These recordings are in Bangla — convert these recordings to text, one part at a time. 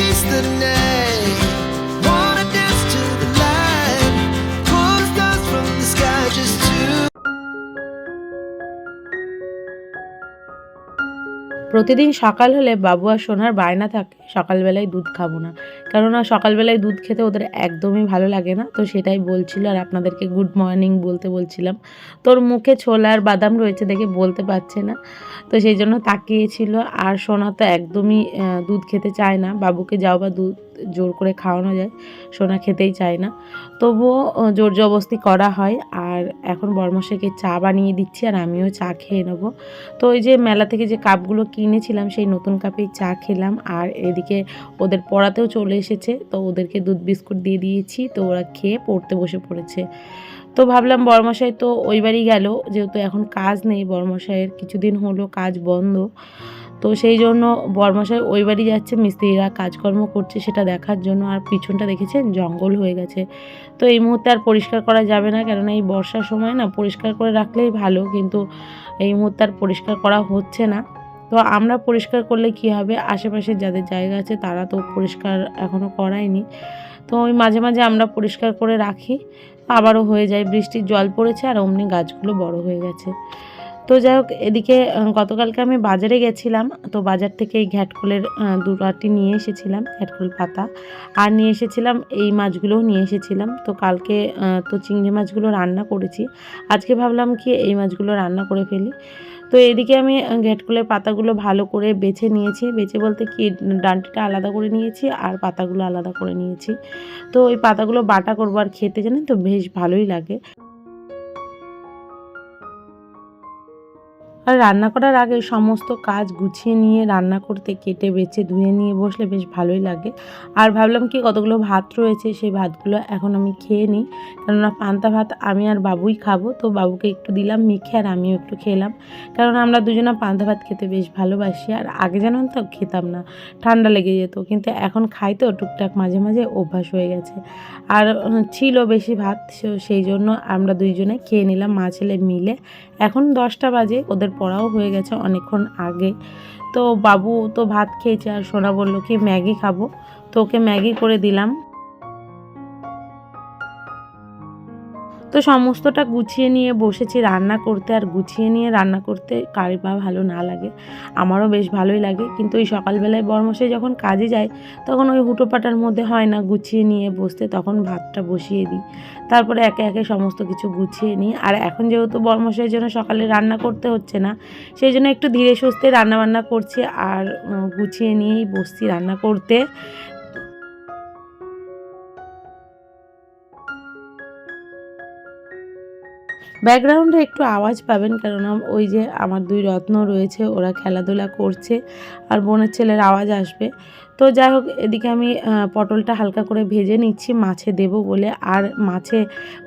she's the next. প্রতিদিন সকাল হলে বাবু আর সোনার বায়না থাকে, সকালবেলায় দুধ খাব না। কেননা সকালবেলায় দুধ খেতে ওদের একদমই ভালো লাগে না, তো সেটাই বলছিল আর আপনাদেরকে গুড মর্নিং বলতে বলছিলাম। তোর মুখে ছোলা আর বাদাম রয়েছে দেখে বলতে পারছে না, তো সেই জন্য তাকিয়েছিল আর সোনা তো একদমই দুধ খেতে চায় না, বাবুকে যাও বা দুধ জোর করে খাওয়ানো যায়, সোনা খেতেই চায় না। তবুও জোর জবস্তি করা হয় আর এখন বর্মশাইকে চা বানিয়ে দিচ্ছি আর আমিও চা খেয়ে নেব। তো ওই যে মেলা থেকে যে কাপগুলো কিনেছিলাম, সেই নতুন কাপেই চা খেলাম আর এদিকে ওদের পড়াতেও চলে এসেছে, তো ওদেরকে দুধ বিস্কুট দিয়ে দিয়েছি, তো ওরা খেয়ে পড়তে বসে পড়েছে। তো ভাবলাম বর্মশাই তো ওই বাড়ি গেল, যেহেতু এখন কাজ নেই, বর্মশাইয়ের কিছুদিন হলো কাজ বন্ধ। তো সেই জন্য বর্মশাই ওই বাড়ি যাচ্ছে, মিস্ত্রিরা কাজকর্ম করছে সেটা দেখার জন্য, আর পিছনটা দেখেছেন? জঙ্গল হয়ে গেছে। তো এই মুহূর্তে আর পরিষ্কার করা যাবে না, কেননা এই বর্ষার সময় না পরিষ্কার করে রাখলেই ভালো, কিন্তু এই মুহূর্তে আর পরিষ্কার করা হচ্ছে না। তো আমরা পরিষ্কার করলে কি হবে? আশেপাশে যাদের জায়গা আছে তারা তো পরিষ্কার এখনও করায়নি। তো ওই মাঝে মাঝে আমরা পরিষ্কার করে রাখি। আবারও হয়ে যায়, বৃষ্টির জল পড়েছে আর অমনি গাছগুলো বড় হয়ে গেছে। তো যাই হোক, এদিকে গতকালকে আমি বাজারে গেছিলাম, তো বাজার থেকে এই ঘ্যাটকলের দুটাটি নিয়ে এসেছিলাম ঘ্যাটকল পাতা। আর নিয়ে এসেছিলাম, এই মাছগুলোও নিয়ে এসেছিলাম। তো কালকে তো চিংড়ি মাছগুলো রান্না করেছি। আজকে ভাবলাম কি, এই মাছগুলো রান্না করে ফেলি। তো এদিকে আমি ঘেটকুলের পাতাগুলো ভালো করে বেছে নিয়েছি। বেছে বলতে কি, ডান্টিটা আলাদা করে নিয়েছি, আর পাতাগুলো আলাদা করে নিয়েছি। তো ওই পাতাগুলো বাটা করব আর খেতে, জানেন তো? বেশ ভালোই লাগে। আর রান্না করার আগে সমস্ত কাজ গুছিয়ে নিয়ে রান্না করতে কেটে বেছে ধুয়ে নিয়ে বসলে বেশ ভালোই লাগে। আর ভাবলাম কি কতগুলো ভাত রয়েছে সেই ভাতগুলো এখন আমি খেয়ে নিই। কেননা পান্তা ভাত আমি আর বাবুই খাব, তো বাবুকে একটু দিলাম মেখে আর আমিও একটু খেলাম। কারণ আমরা দুজনে পান্তা ভাত খেতে বেশ ভালোবাসি আর আগে জানেন তো খেতাম না, ঠান্ডা লেগে যেত। কিন্তু এখন খাই তো টুকটাক মাঝে মাঝে অভ্যাস হয়ে গেছে। আর ছিল বেশি ভাত সেই জন্য আমরা দুইজনে খেয়ে নিলাম, মা ছেলে মিলে। এখন দশটা বাজে, ওদের পড়াও হয়ে গেছে অনেকক্ষণ আগে। তো বাবু তো ভাত খেয়েছে আর সোনা বলল কি ম্যাগি খাব। তো ওকে ম্যাগি করে দিলাম। তো সমস্তটা গুছিয়ে নিয়ে বসেছি, রান্না করতে আর গুছিয়ে নিয়ে রান্না করতে কারি বা ভালো না লাগে। আমারও বেশ ভালোই লাগে, কিন্তু ওই সকালবেলায় বর্মশাই যখন কাজে যায়, তখন ওই হুটোপাটার মধ্যে হয় না গুছিয়ে নিয়ে বসতে, তখন ভাতটা বসিয়ে দিই। তারপরে একে একে সমস্ত কিছু গুছিয়ে নিই। আর এখন যেহেতু বর্মশাইয়ের জন্য সকালে রান্না করতে হচ্ছে না, সেই জন্য একটু ধীরে সুস্থে রান্নাবান্না করছি। আর গুছিয়ে নিয়েই বসছি রান্না করতে। ব্যাকগ্রাউন্ডে একটু আওয়াজ পাবেন, কেননা ওই যে আমার দুই রত্ন রয়েছে, ওরা খেলাধুলা করছে আর বোনের ছেলের আওয়াজ আসবে। তো যাই হোক, এদিকে আমি পটলটা হালকা করে ভেজে নিচ্ছি, মাছে দেব বলে। আর মাছে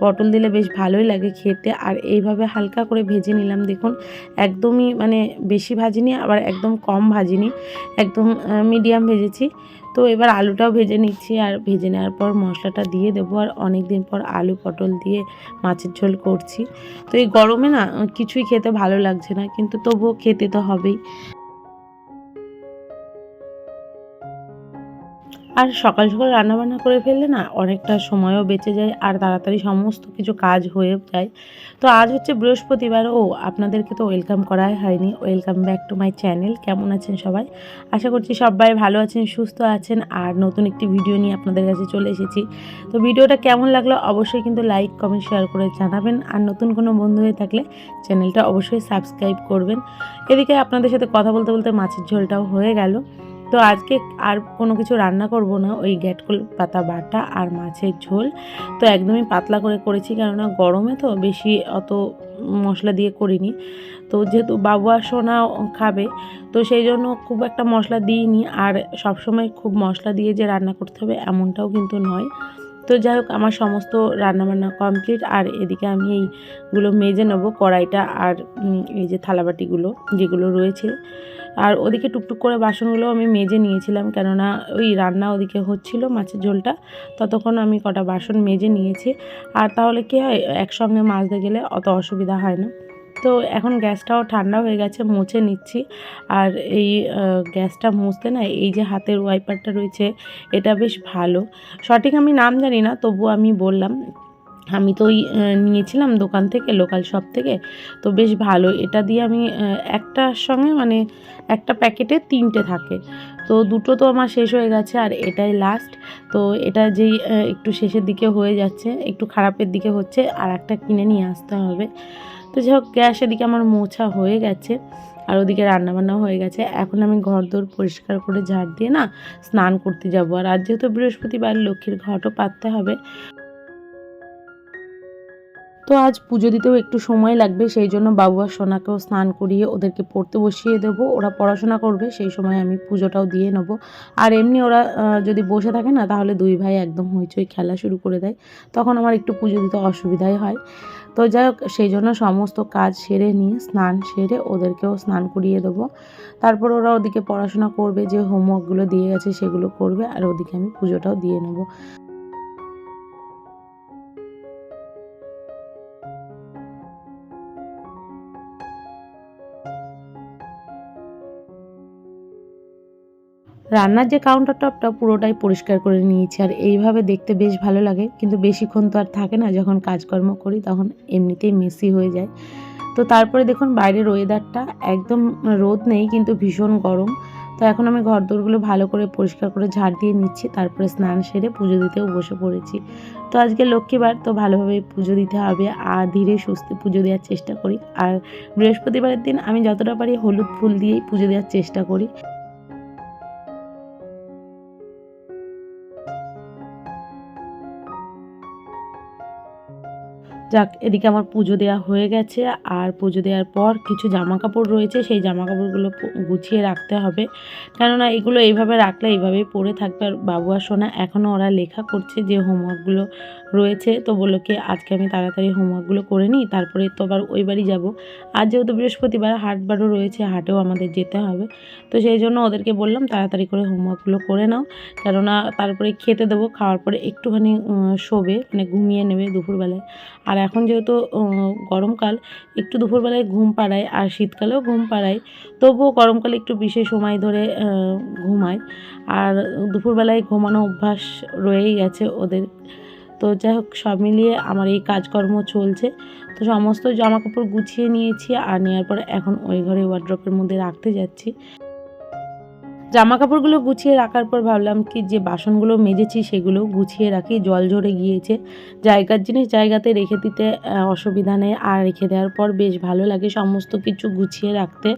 পটল দিলে বেশ ভালোই লাগে খেতে। আর এইভাবে হালকা করে ভেজে নিলাম, দেখুন, একদমই মানে বেশি ভাজিনি, আবার একদম কম ভাজিনি, একদম মিডিয়াম ভেজেছি। তো এবার আলুটাও ভেজে নিচ্ছি আর ভেজে নেওয়ার পর মশলাটা দিয়ে দেবো আর অনেক দিন পর আলু পটল দিয়ে মাছের ঝোল করছি। তো এই গরমে না, কিছুই খেতে ভালো লাগছে না, কিন্তু তবুও খেতে তো হবেই। আর সকাল সকাল রান্নাবান্না করে ফেললে না অনেকটা সময়ও বেঁচে যায় আর তাড়াতাড়ি সমস্ত কিছু কাজ হয়ে যায়। তো আজ হচ্ছে বৃহস্পতিবার। ও, আপনাদেরকে তো ওয়েলকাম করাই হয়নি। Welcome back to my channel. কেমন আছেন সবাই? আশা করছি সবাই ভালো আছেন, সুস্থ আছেন আর নতুন একটি ভিডিও নিয়ে আপনাদের কাছে চলে এসেছি। তো ভিডিওটা কেমন লাগল অবশ্যই কিন্তু লাইক, কমেন্ট, শেয়ার করে জানাবেন। আর নতুন কোনো বন্ধু হয়ে থাকলে চ্যানেলটা অবশ্যই সাবস্ক্রাইব করবেন। এদিকে আপনাদের সাথে কথা বলতে বলতে মাছের ঝোলটাও হয়ে গেল। তো আজকে আর কোনো কিছু রান্না করব না। ওই গ্যাটকল পাতা বাটা আর মাছের ঝোল। তো একদমই পাতলা করে করেছি, কেননা গরমে তো বেশি অত মশলা দিয়ে করিনি। তো যেহেতু বাবু আর সোনা খাবে, তো সেই জন্য খুব একটা মশলা দিইনি। আর সবসময় খুব মশলা দিয়ে যে রান্না করতে হবে এমনটাও কিন্তু নয়। তো যাই হোক, আমার সমস্ত রান্নাবান্না কমপ্লিট। আর এদিকে আমি এইগুলো মেজে নেব কড়াইটা আর এই যে থালাবাটিগুলো যেগুলো রয়েছে। আর ওদিকে টুকটুক করে বাসনগুলো আমি মেজে নিয়েছিলাম, কেননা ওই রান্না ওদিকে হচ্ছিল মাছের ঝোলটা, ততক্ষণ আমি কটা বাসন মেজে নিয়েছি। আর তাহলে কি হয়, একসঙ্গে মাজতে গেলে অত অসুবিধা হয় না। তো এখন গ্যাসটাও ঠান্ডা হয়ে গেছে, মুছে নিচ্ছি। আর এই গ্যাসটা মুছতে না এই যে হাতের ওয়াইপারটা রয়েছে, এটা বেশ ভালো। সঠিক আমি নাম জানি না তবু আমি বললাম আমি তো ওই নিয়েছিলাম দোকান থেকে লোকাল শপ থেকে। তো বেশ ভালো, এটা দিয়ে আমি একটার সঙ্গে মানে একটা প্যাকেটে তিনটে থাকে। তো দুটো তো আমার শেষ হয়ে গেছে আর এটাই লাস্ট তো এটা যেই একটু শেষের দিকে হয়ে যাচ্ছে, একটু খারাপের দিকে হচ্ছে, আর একটা কিনে নিয়ে আসতে হবে। তো যাই হোক, গ্যাস এদিকে আমার মোছা হয়ে গেছে, আর ওদিকে রান্নাবান্নাও হয়ে গেছে। এখন আমি ঘর দোর পরিষ্কার করে ঝাড় দিয়ে না, স্নান করতে যাব। আর যেহেতু বৃহস্পতিবার, লক্ষ্মীর ঘটও পাততে হবে। তো আজ পুজো দিতেও একটু সময় লাগবে, সেই জন্য বাবু আর সোনাকেও স্নান করিয়ে ওদেরকে পড়তে বসিয়ে দেবো। ওরা পড়াশোনা করবে, সেই সময় আমি পুজোটাও দিয়ে নেব। আর এমনি ওরা যদি বসে থাকে না, তাহলে দুই ভাই একদম হইচই খেলা শুরু করে দেয়। তখন আমার একটু পুজো দিতে অসুবিধাই হয়। তো যাই হোক, সেই জন্য সমস্ত কাজ সেরে নিয়ে, স্নান সেরে ওদেরকেও স্নান করিয়ে দেবো। তারপর ওরা ওদিকে পড়াশোনা করবে, যে হোমওয়ার্কগুলো দিয়ে গেছে সেগুলো করবে, আর ওদিকে আমি পুজোটাও দিয়ে নেব। রান্নার যে কাউন্টার টপটা পুরোটাই পরিষ্কার করে নিয়েছি, আর এইভাবে দেখতে বেশ ভালো লাগে। কিন্তু বেশিক্ষণ তো আর থাকে না, যখন কাজকর্ম করি তখন এমনিতেই মেসি হয়ে যায়। তো তারপরে দেখুন বাইরের ওয়েদারটা একদম রোদ নেই, কিন্তু ভীষণ গরম। তো এখন আমি ঘর দোরগুলো ভালো করে পরিষ্কার করে ঝাড় দিয়ে নিচ্ছি, তারপরে স্নান সেরে পুজো দিতেও বসে পড়েছি। তো আজকে লক্ষ্মীবার, তো ভালোভাবে পুজো দিতে হবে আর ধীরে সুস্থে পুজো দেওয়ার চেষ্টা করি। আর বৃহস্পতিবারের দিন আমি যতটা পারি হলুদ ফুল দিয়েই পুজো দেওয়ার চেষ্টা করি। যাক, এদিকে আমার পুজো দেওয়া হয়ে গেছে। আর পুজো দেওয়ার পর কিছু জামা কাপড় রয়েছে, সেই জামা কাপড়গুলো গুছিয়ে রাখতে হবে। কেননা এগুলো এইভাবে রাখলে এইভাবেই পড়ে থাকবে। আর বাবু আর সোনা এখনও ওরা লেখা করছে যে হোমওয়ার্কগুলো রয়েছে। তো বলল কি, আজকে আমি তাড়াতাড়ি হোমওয়ার্কগুলো করে নিই, তারপরে তো আবার ওই বাড়ি যাব। আর যেহেতু বৃহস্পতিবার হাটবারও রয়েছে, হাটেও আমাদের যেতে হবে। তো সেই জন্য ওদেরকে বললাম, তাড়াতাড়ি করে হোমওয়ার্কগুলো করে নাও। কেননা তারপরে খেতে দেবো, খাওয়ার পরে একটুখানি শোবে মানে ঘুমিয়ে নেবে দুপুরবেলায়। আর এখন যেহেতু গরমকাল, একটু দুপুরবেলায় ঘুম পাড়ায় আর শীতকালেও ঘুম পাড়ায়। তবুও গরমকালে একটু বিশেষ সময় ধরে ঘুমায়। আর দুপুরবেলায় ঘুমানো অভ্যাস রয়েই গেছে ওদের। তো যাই হোক, সব মিলিয়ে আমার এই কাজকর্ম চলছে। তো সমস্ত জামা কাপড় গুছিয়ে নিয়েছি আর নেওয়ার পরে এখন ওই ঘরে ওয়ার্ড্রপের মধ্যে রাখতে যাচ্ছি। জামা কাপড়গুলো গুছিয়ে রাখার পর ভাবলাম কি যে বাসনগুলো মেজেছি সেগুলো গুছিয়ে রাখি, জল ঝরে গিয়েছে। জায়গার জিনিস জায়গাতে রেখে দিতে অসুবিধা নেই। আর রেখে দেওয়ার পর বেশ ভালো লাগে সমস্ত কিছু গুছিয়ে রাখতে।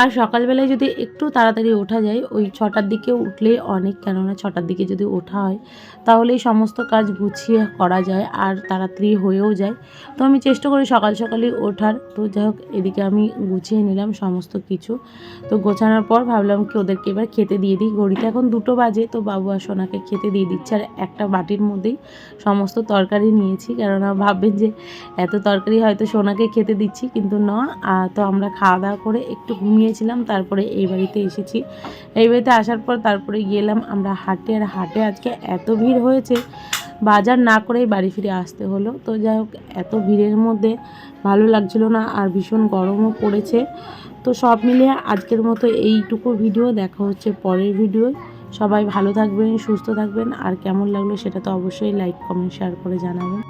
আর সকালবেলায় যদি একটু তাড়াতাড়ি ওঠা যায়, ওই ছটার দিকে উঠলে অনেক, কেননা ছটার দিকে যদি ওঠা হয় তাহলেই সমস্ত কাজ গুছিয়ে করা যায় আর তাড়াতাড়ি হয়েও যায়। তো আমি চেষ্টা করি সকাল সকালই ওঠার। তো যাই হোক, এদিকে আমি গুছিয়ে নিলাম সমস্ত কিছু। তো গোছানোর পর ভাবলাম কি ওদেরকে এবার খেতে দিয়ে দিই। ঘড়িতে এখন দুটো বাজে, তো বাবু আর সোনাকে খেতে দিয়ে দিচ্ছে। আর একটা বাটির মধ্যেই সমস্ত তরকারি নিয়েছি, কেননা ভাববেন যে এত তরকারি হয়তো সোনাকে খেতে দিচ্ছি, কিন্তু না। তো আমরা খাওয়া দাওয়া করে একটু ঘুমিয়েছিলাম, তারপরে এই বাড়িতে এসেছি। এই বাড়িতে আসার পর তারপরে গেলাম আমরা হাটে। আর হাটে আজকে এত ভিড় হয়েছে, বাজার না করেই বাড়ি ফিরে আসতে হলো। তো যাই হোক, এত ভিড়ের মধ্যে ভালো লাগছিল না আর ভীষণ গরমও পড়েছে। তো সব মিলিয়ে আজকের মতো এইটুকু ভিডিও, দেখা হচ্ছে পরের ভিডিও। সবাই ভালো থাকবেন, সুস্থ থাকবেন। আর কেমন লাগল সেটা তো অবশ্যই লাইক কমেন্ট শেয়ার করে জানাবেন।